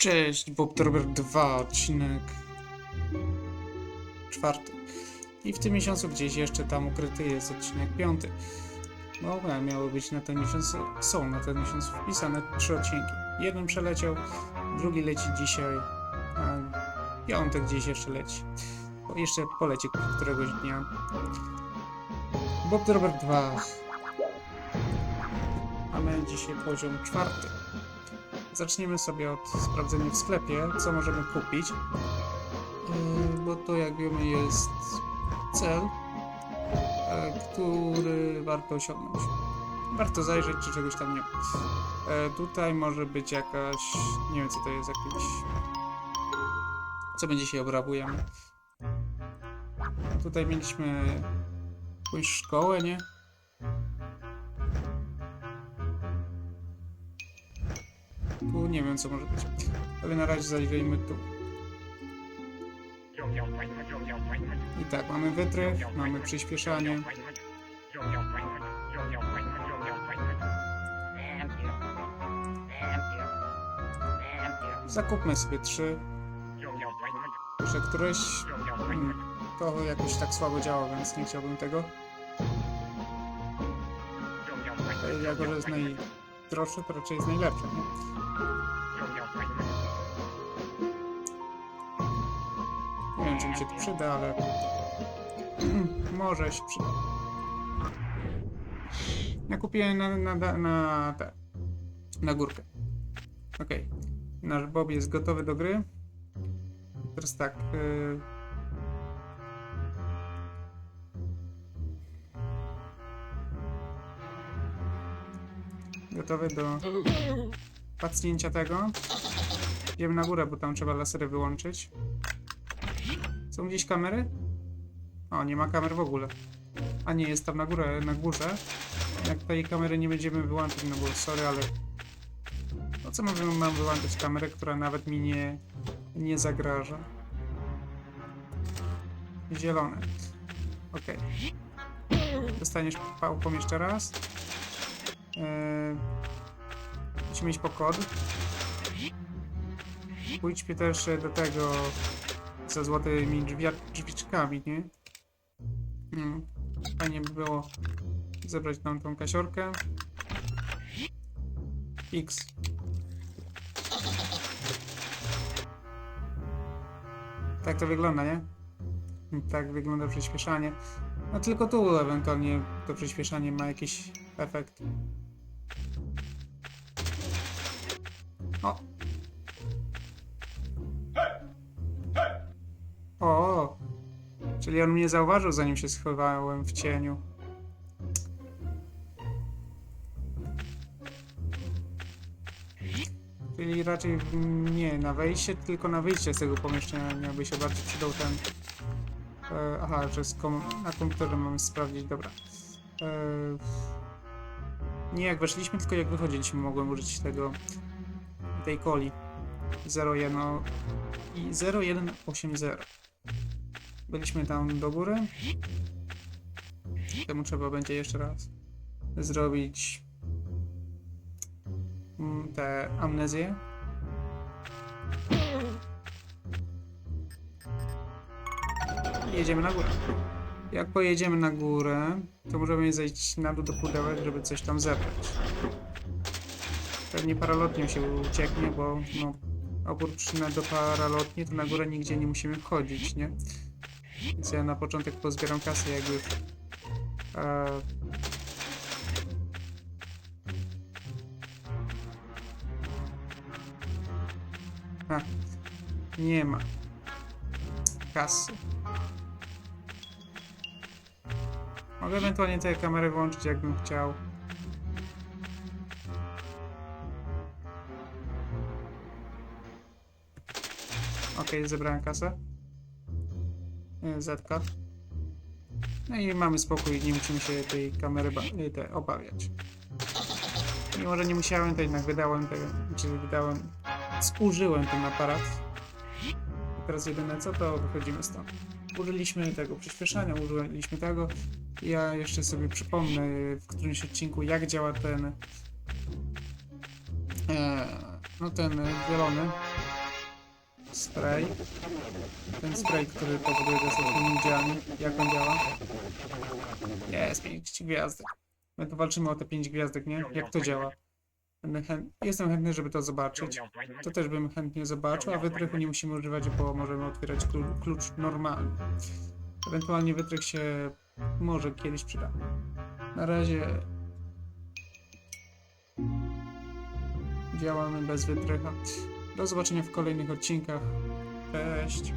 Cześć, Bob Robert 2, odcinek czwarty. I w tym miesiącu gdzieś jeszcze tam ukryty jest odcinek piąty. Dobra, miały być na ten miesiąc, są na ten miesiąc wpisane trzy odcinki. Jeden przeleciał, drugi leci dzisiaj, a piątek gdzieś jeszcze leci. Bo jeszcze poleci któregoś dnia. Bob Robert 2. Mamy dzisiaj poziom czwarty. Zaczniemy sobie od sprawdzenia w sklepie, co możemy kupić. Yy, Bo to jak wiemy jest cel, e, który warto osiągnąć. Warto zajrzeć, czy czegoś tam nie ma. E, Tutaj może być jakaś, nie wiem co to jest, jakiś... Co będzie się obrabujemy. Tutaj mieliśmy jakąś szkołę, nie? Tu nie wiem co może być. Ale na razie zajrzyjmy tu. I tak, mamy wytrych, mamy przyspieszanie. Zakupmy sobie trzy. Że któreś mm, to jakoś tak słabo działa, więc nie chciałbym tego. E, Jako, że jest najdroższy, to raczej jest najlepszy. Nie? Wiem, czy mi się to przyda, ale może się przyda. Ja kupiłem na, na, na, na, te, na górkę. Okej. Nasz Bob jest gotowy do gry. Teraz tak. y, Gotowy do pacnięcia tego. Idziemy na górę, bo tam trzeba lasery wyłączyć. Są gdzieś kamery? O, nie ma kamer w ogóle. A nie, jest tam na górę, na górze. Jak tej kamery nie będziemy wyłączyć, no bo sorry, ale... Po co mamy, mam wyłączyć kamerę, która nawet mi nie, nie zagraża? Zielone. Okej. Dostaniesz pałką jeszcze raz. Musimy iść po kod. Pójdźmy też do tego ze złotymi drzwiczkami, nie? Mm. Fajnie by było zebrać nam tą kasiorkę. X. Tak to wygląda, nie? Tak wygląda przyspieszanie. No tylko tu ewentualnie to przyspieszanie ma jakiś efekt. O! O! Czyli on mnie zauważył, zanim się schowałem w cieniu. Czyli raczej nie na wejście, tylko na wyjście z tego pomieszczenia by się bardziej przydał ten... E, aha, że kom na komputerze mamy sprawdzić, dobra. E, nie jak weszliśmy, tylko jak wychodziliśmy mogłem użyć tego... tej coli. 01 i 0180. Byliśmy tam do góry. Temu trzeba będzie jeszcze raz zrobić mm, te amnezje. I jedziemy na górę. Jak pojedziemy na górę, to możemy zejść na dół do pudełek, żeby coś tam zebrać. Pewnie paralotnią się ucieknie, bo no, oprócz na do paralotni, to na górę nigdzie nie musimy wchodzić, nie? Więc ja na początek pozbieram kasę, jak już. E... Nie ma kasy. Mogę ewentualnie te kamery włączyć, jakbym chciał. Okej, zebrałem kasę. E, Zetka. No i mamy spokój, nie musimy się tej kamery y, te, obawiać. Mimo, że nie musiałem, to jednak wydałem tego, czy wydałem, zużyłem ten aparat. I teraz jedyne co, to wychodzimy stąd. Użyliśmy tego przyspieszania, użyliśmy tego. Ja jeszcze sobie przypomnę w którymś odcinku, jak działa ten, e, no ten zielony Spray. Ten spray, który powoduje, jesteśmy niewidzialni. Jak on działa? Jest 5 gwiazdek. My tu walczymy o te 5 gwiazdek, nie? Jak to działa? Jestem chętny, żeby to zobaczyć. To też bym chętnie zobaczył, a wytrychu nie musimy używać, bo możemy otwierać klu- klucz normalny. Ewentualnie wytrych się może kiedyś przyda. Na razie działamy bez wytrycha. Do zobaczenia w kolejnych odcinkach. Cześć.